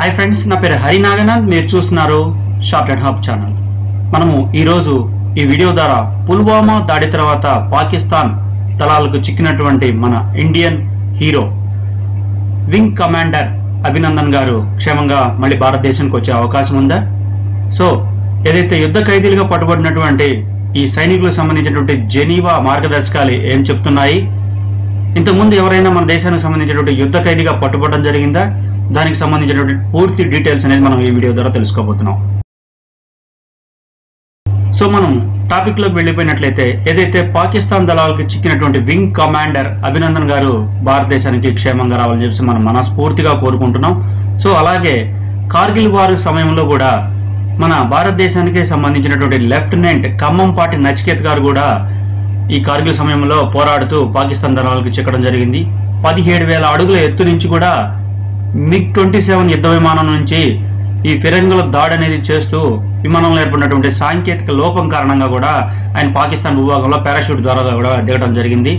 Hi friends నా పేరు హరి నాగనాథ్. మీరు చూస్తున్నారు షార్ట్ అండ్ హాప్ ఛానల్. మనము ఈరోజు ఈ వీడియో ద్వారా పుల్వామా దాడి తర్వాత పాకిస్తాన్ దళాలకు చిక్కినటువంటి మన Indian hero wing commander Abhinandan గారు క్షేమంగా మళ్ళీ భారతదేశానికి వచ్చే అవకాశం ఉందా? సో ఏదైతే యుద్ధ ఖైదీలుగా పట్టుబడినటువంటి ఈ సైనికులకు సంబంధించినటువంటి జెనీవా మార్గదర్శకాలు ఏం చెప్తున్నాయి? ఇంతకుముందు ఎవరైనా మన దేశానికి సంబంధించినటువంటి యుద్ధ ఖైదీగా పట్టుబడడం జరిగిందా? దానికి సంబంధించినటువంటి పూర్తి డీటెయిల్స్ అనేది మనం ఈ వీడియో ద్వారా తెలుసుకోబోతున్నాం. సో మనం టాపిక్లోకి వెళ్ళిపోయినట్లయితే ఏదైతే పాకిస్తాన్ దళాలకు చిక్కినటువంటి వింగ్ కమాండర్ అభినందన్ గారు భారతదేశానికి క్షేమంగా రావాలని చెప్పి మనం మనస్ఫూర్తిగా కోరుకుంటున్నాం. సో అలాగే కార్గిల్ వారు సమయంలో కూడా మన భారతదేశానికి సంబంధించినటువంటి లెఫ్టినెంట్ ఖమ్మంపాటి నచికేత్ గారు కూడా ఈ కార్గిల్ సమయంలో పోరాడుతూ పాకిస్తాన్ దళాలకు చిక్కడం జరిగింది. పదిహేడు వేల అడుగుల ఎత్తు నుంచి కూడా మిగ్ ట్వంటీ సెవెన్ యుద్ధ విమానం నుంచి ఈ ఫిరంగుల దాడి అనేది చేస్తూ విమానంలో ఏర్పడినటువంటి సాంకేతిక లోపం కారణంగా కూడా ఆయన పాకిస్తాన్ భూభాగంలో పారాషూట్ ద్వారా కూడా దిగడం జరిగింది.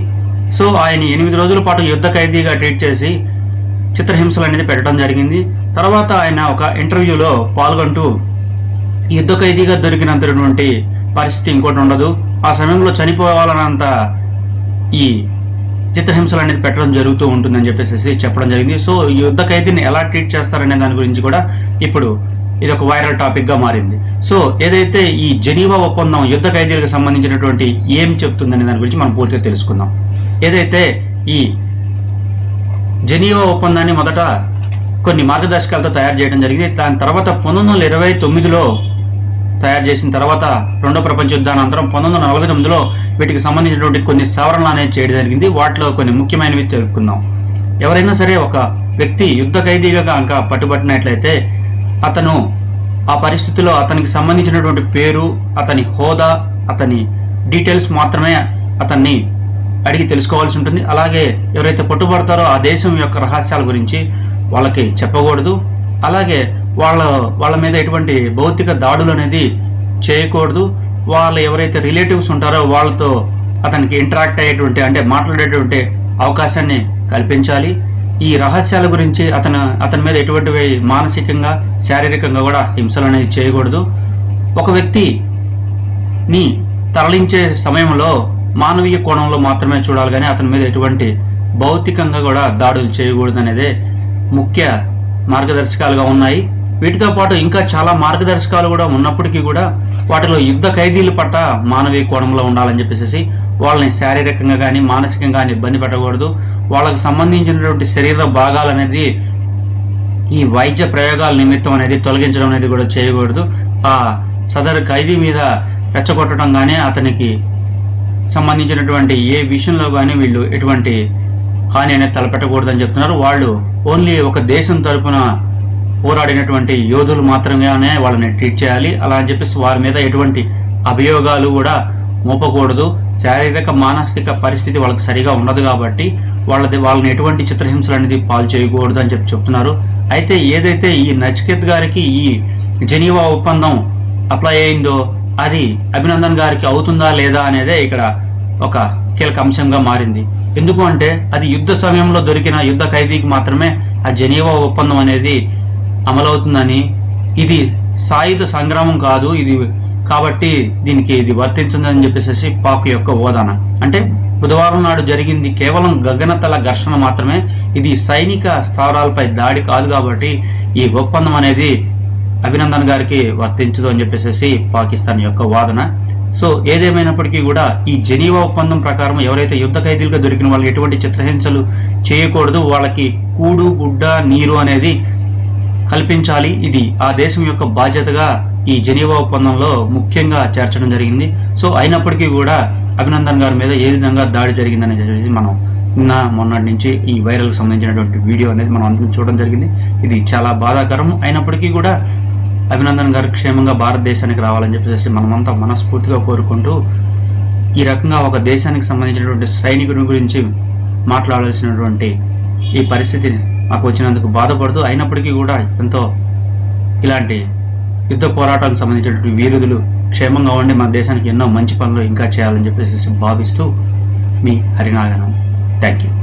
సో ఆయన ఎనిమిది రోజుల పాటు యుద్ధ ఖైదీగా ట్రీట్ చేసి చిత్రహింసలు అనేది పెట్టడం జరిగింది. తర్వాత ఆయన ఒక ఇంటర్వ్యూలో పాల్గొంటూ యుద్ధ ఖైదీగా దొరికినంతటువంటి పరిస్థితి ఇంకోటి ఉండదు. ఆ సమయంలో చనిపోవాలన్నంత ఈ చిత్రహింసలు అనేది పెట్టడం జరుగుతూ ఉంటుందని చెప్పేసి చెప్పడం జరిగింది. సో ఈ యుద్ధ ఖైదీని ఎలా ట్రీట్ చేస్తారనే దాని గురించి కూడా ఇప్పుడు ఇది ఒక వైరల్ టాపిక్గా మారింది. సో ఏదైతే ఈ జెనీవా ఒప్పందం యుద్ధ ఖైదీలకు సంబంధించినటువంటి ఏం చెప్తుందనే దాని గురించి మనం పూర్తిగా తెలుసుకుందాం. ఏదైతే ఈ జెనీవా ఒప్పందాన్ని మొదట కొన్ని మార్గదర్శకాలతో తయారు చేయడం జరిగింది. దాని తర్వాత పంతొమ్మిది వందల ఇరవై తొమ్మిదిలో తయారు చేసిన తర్వాత రెండో ప్రపంచ యుద్ధానంతరం పంతొమ్మిది వందల నలభై తొమ్మిదిలో వీటికి సంబంధించినటువంటి కొన్ని సవరణలు అనేది చేయడం జరిగింది. వాటిలో కొన్ని ముఖ్యమైనవి తెలుపుకుందాం. ఎవరైనా సరే ఒక వ్యక్తి యుద్ధ ఖైదీగా కనుక పట్టుబట్టినట్లయితే అతను ఆ పరిస్థితిలో అతనికి సంబంధించినటువంటి పేరు అతని హోదా అతని డీటెయిల్స్ మాత్రమే అతన్ని అడిగి తెలుసుకోవాల్సి ఉంటుంది. అలాగే ఎవరైతే పట్టుబడతారో ఆ దేశం యొక్క రహస్యాల గురించి వాళ్ళకి చెప్పకూడదు. అలాగే వాళ్ళ వాళ్ళ మీద ఎటువంటి భౌతిక దాడులు అనేది చేయకూడదు. వాళ్ళు ఎవరైతే రిలేటివ్స్ ఉంటారో వాళ్ళతో అతనికి ఇంటరాక్ట్ అయ్యేటువంటి అంటే మాట్లాడేటువంటి అవకాశాన్ని కల్పించాలి. ఈ రహస్యాల గురించి అతను అతని మీద ఎటువంటివి మానసికంగా శారీరకంగా కూడా హింసలు అనేది చేయకూడదు. ఒక వ్యక్తి ని తరలించే సమయంలో మానవీయ కోణంలో మాత్రమే చూడాలి కానీ అతని మీద ఎటువంటి భౌతికంగా కూడా దాడులు చేయకూడదు అనేదే ముఖ్య మార్గదర్శకాలుగా ఉన్నాయి. వీటితో పాటు ఇంకా చాలా మార్గదర్శకాలు కూడా ఉన్నప్పటికీ కూడా వాటిలో యుద్ధ ఖైదీల పట్ల మానవీయ కోణంలో ఉండాలని చెప్పేసి వాళ్ళని శారీరకంగా కానీ మానసికంగా కానీ ఇబ్బంది పెట్టకూడదు. వాళ్ళకు సంబంధించినటువంటి శరీర భాగాలు అనేది ఈ వైద్య ప్రయోగాల నిమిత్తం అనేది తొలగించడం అనేది కూడా చేయకూడదు. ఆ సదరు ఖైదీ మీద రెచ్చగొట్టడం కానీ అతనికి సంబంధించినటువంటి ఏ విషయంలో కానీ వీళ్ళు ఎటువంటి హాని అనేది తలపెట్టకూడదని చెప్తున్నారు. వాళ్ళు ఓన్లీ ఒక దేశం తరపున పోరాడినటువంటి యోధులు మాత్రమేనే వాళ్ళని ట్రీట్ చేయాలి. అలా అని చెప్పేసి వారి మీద ఎటువంటి అభియోగాలు కూడా మోపకూడదు. శారీరక మానసిక పరిస్థితి వాళ్ళకి సరిగా ఉండదు కాబట్టి వాళ్ళది వాళ్ళని ఎటువంటి చిత్రహింసలు అనేది పాలు చేయకూడదు అని చెప్పి చెప్తున్నారు. అయితే ఏదైతే ఈ నచికేత్ గారికి ఈ జెనీవా ఒప్పందం అప్లై అయిందో అది అభినందన్ గారికి అవుతుందా లేదా అనేదే ఇక్కడ ఒక కీలక అంశంగా మారింది. ఎందుకు అంటే అది యుద్ధ సమయంలో దొరికిన యుద్ధ ఖైదీకి మాత్రమే ఆ జెనీవా ఒప్పందం అనేది అమలవుతుందని. ఇది సాయుధ సంగ్రామం కాదు ఇది కాబట్టి దీనికి ఇది వర్తించిందని చెప్పేసి పాక్ యొక్క ఓదాన. అంటే బుధవారం నాడు జరిగింది కేవలం గగనతల ఘర్షణ మాత్రమే ఇది సైనిక స్థావరాలపై దాడి కాదు కాబట్టి ఈ ఒప్పందం అనేది అభినందన్ గారికి వర్తించదు అని చెప్పేసి పాకిస్తాన్ యొక్క వాదన. సో ఏదేమైనప్పటికీ కూడా ఈ జెనీవా ఒప్పందం ప్రకారం ఎవరైతే యుద్ధ ఖైదీలుగా దొరికిన వాళ్ళకి ఎటువంటి చిత్రహింసలు చేయకూడదు వాళ్ళకి కూడు గుడ్డ నీరు అనేది కల్పించాలి. ఇది ఆ దేశం యొక్క బాధ్యతగా ఈ జెనీవా ఒప్పందంలో ముఖ్యంగా చేర్చడం జరిగింది. సో అయినప్పటికీ కూడా అభినందన్ గారి మీద ఏ విధంగా దాడి జరిగిందని చెప్పేసి మనం నిన్న మొన్నటి నుంచి ఈ వైరల్కి సంబంధించినటువంటి వీడియో అనేది మనం అందరం చూడడం జరిగింది. ఇది చాలా బాధాకరం అయినప్పటికీ కూడా అభినందన్ గారు క్షేమంగా భారతదేశానికి రావాలని చెప్పేసి మనమంతా మనస్ఫూర్తిగా కోరుకుంటూ ఈ రకంగా ఒక దేశానికి సంబంధించినటువంటి సైనికుని గురించి మాట్లాడాల్సినటువంటి ఈ పరిస్థితిని మాకు వచ్చినందుకు బాధపడుతూ అయినప్పటికీ కూడా ఎంతో ఇలాంటి యుద్ధ పోరాటానికి సంబంధించినటువంటి వీరుదులు క్షేమంగా ఉండి మన దేశానికి ఎన్నో మంచి పనులు ఇంకా చేయాలని చెప్పేసి భావిస్తూ మీ హరినారాయణ థ్యాంక్ యూ